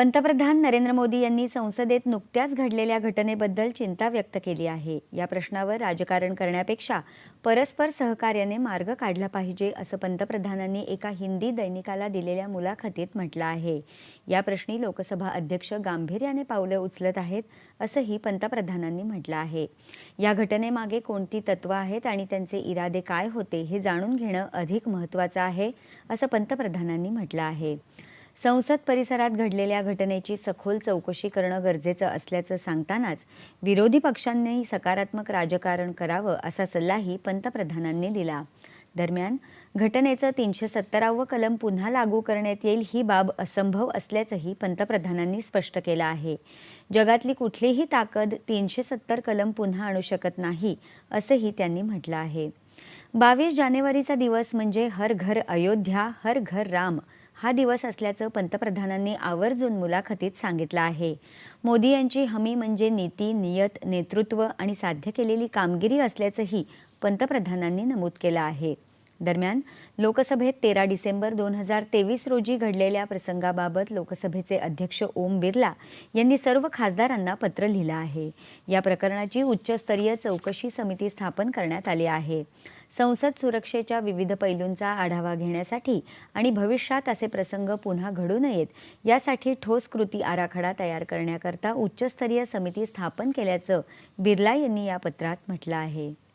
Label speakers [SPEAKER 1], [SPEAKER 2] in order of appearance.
[SPEAKER 1] पंतप्रधान नरेंद्र मोदी यांनी संसदेत नुकत्याच घडलेल्या घटनेबद्दल चिंता व्यक्त केली आहे. या प्रश्नावर राजकारण करण्यापेक्षा परस्पर सहकार्याने मार्ग काढला पाहिजे असं पंतप्रधानांनी एका हिंदी दैनिकाला दिलेल्या मुलाखतीत म्हटलं आहे. या प्रश्नी लोकसभा अध्यक्ष गांभीर्याने पावलं उचलत आहेत असंही पंतप्रधानांनी म्हटलं आहे. या घटनेमागे कोणती तत्व आहेत आणि त्यांचे इरादे काय होते हे जाणून घेणं अधिक महत्त्वाचं आहे असं पंतप्रधानांनी म्हटलं आहे. संसद परिसरात घडलेल्या घटनेची सखोल चौकशी करणं गरजेचं असल्याचं सांगतानाच विरोधी पक्षांनी सकारात्मक राजकारण करावं असा सल्लाही पंतप्रधानांनी दिला. दरम्यान घटनेचं तीनशे सत्तरावं कलम पुन्हा लागू करण्यात येईल ही बाब असंभव असल्याचंही पंतप्रधानांनी स्पष्ट केलं आहे. जगातली कुठलीही ताकद तीनशे सत्तर कलम पुन्हा आणू शकत नाही असंही त्यांनी म्हटलं आहे. बावीस जानेवारीचा दिवस म्हणजे हर घर अयोध्या हर घर राम हा दिवस असल्याचं पंतप्रधानांनी आवर्जून मुलाखतीत सांगितलं आहे. मोदी यांची हमी म्हणजे नीती नियत नेतृत्व आणि साध्य केलेली कामगिरी असल्याचंही पंतप्रधानांनी नमूद केलं आहे. दरम्यान लोकसभेत तेरा डिसेंबर दोन हजार तेवीस रोजी घडलेल्या प्रसंगाबाबत लोकसभेचे अध्यक्ष ओम बिर्ला यांनी सर्व खासदारांना पत्र लिहिलं आहे. या प्रकरणाची उच्चस्तरीय चौकशी समिती स्थापन करण्यात आली आहे. संसद सुरक्षेच्या विविध पैलूंचा आढावा घेण्यासाठी आणि भविष्यात असे प्रसंग पुन्हा घडू नयेत यासाठी ठोस कृती आराखडा तयार करण्याकरता उच्चस्तरीय समिती स्थापन केल्याचं बिर्ला यांनी या पत्रात म्हटलं आहे.